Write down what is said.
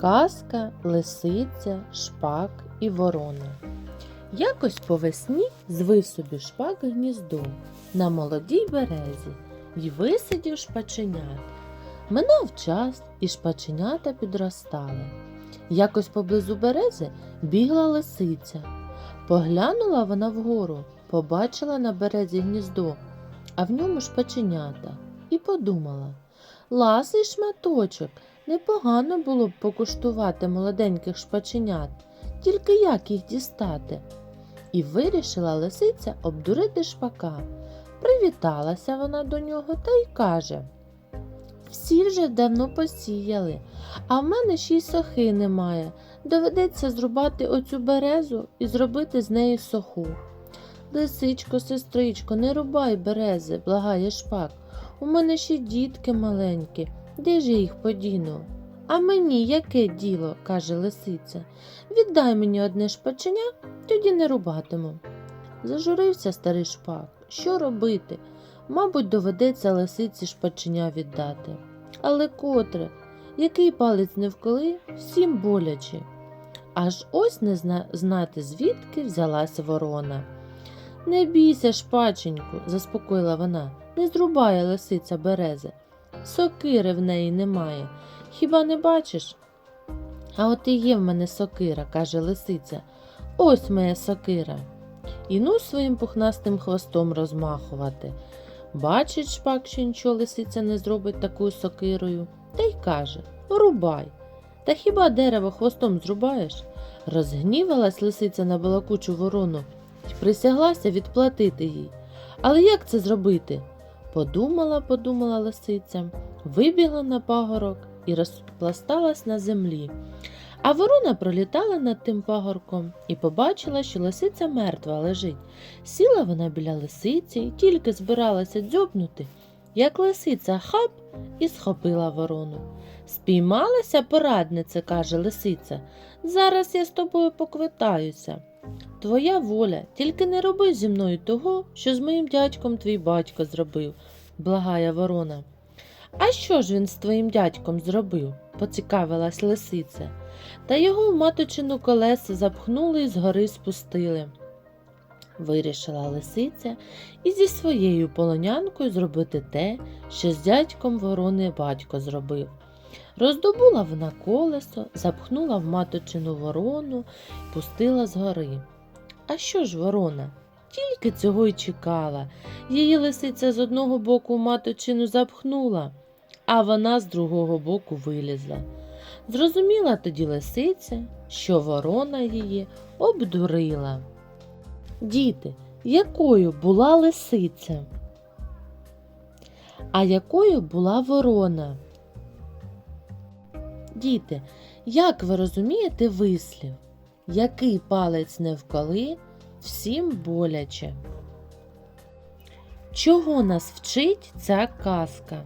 Казка, лисиця, шпак і ворона. Якось по весні звив собі шпак гніздо на молодій березі й висидів шпаченят. Минав час, і шпаченята підростали. Якось поблизу берези бігла лисиця. Поглянула вона вгору, побачила на березі гніздо, а в ньому шпаченята, і подумала ласий шматочок, непогано було б покуштувати молоденьких шпаченят, тільки як їх дістати. І вирішила лисиця обдурити шпака. Привіталася вона до нього та й каже Всі вже давно посіяли, а в мене ще й сохи немає. Доведеться зрубати оцю березу і зробити з неї соху. Лисичко, сестричко, не рубай берези, благає шпак. У мене ще дітки маленькі, де ж я їх подіну? А мені яке діло, каже лисиця. Віддай мені одне шпаченя, тоді не рубатиму. Зажурився старий шпак. Що робити? Мабуть, доведеться лисиці шпаченя віддати. Але котре, який палець не вколи, всім боляче. Аж ось не зна- знати, звідки взялась ворона. Не бійся, шпаченьку, заспокоїла вона, не зрубає лисиця берези. Сокири в неї немає. Хіба не бачиш? А от і є в мене сокира, каже лисиця. Ось моя сокира. І ну своїм пухнастим хвостом розмахувати. Бачить шпак, що нічого лисиця не зробить такою сокирою, та й каже Рубай. Та хіба дерево хвостом зрубаєш? Розгнівалась лисиця на балакучу ворону й присяглася відплатити їй. Але як це зробити? Подумала, подумала лисиця, вибігла на пагорок і розпласталась на землі. А ворона пролітала над тим пагорком і побачила, що лисиця мертва лежить. Сіла вона біля лисиці і тільки збиралася дзьобнути, як лисиця хап і схопила ворону. Спіймалася порадниця, каже лисиця. Зараз я з тобою поквитаюся. Твоя воля, тільки не роби зі мною того, що з моїм дядьком твій батько зробив, благає ворона. А що ж він з твоїм дядьком зробив? поцікавилась лисиця. Та його в маточину колеса запхнули і згори спустили. Вирішила лисиця і зі своєю полонянкою зробити те, що з дядьком ворони батько зробив. Роздобула вона колесо, запхнула в маточину ворону пустила згори. А що ж ворона? Тільки цього й чекала. Її лисиця з одного боку маточину запхнула, а вона з другого боку вилізла. Зрозуміла тоді лисиця, що ворона її обдурила. Діти, якою була лисиця? А якою була ворона? Діти, як ви розумієте вислів? Який палець не вколи, всім боляче. Чого нас вчить ця казка?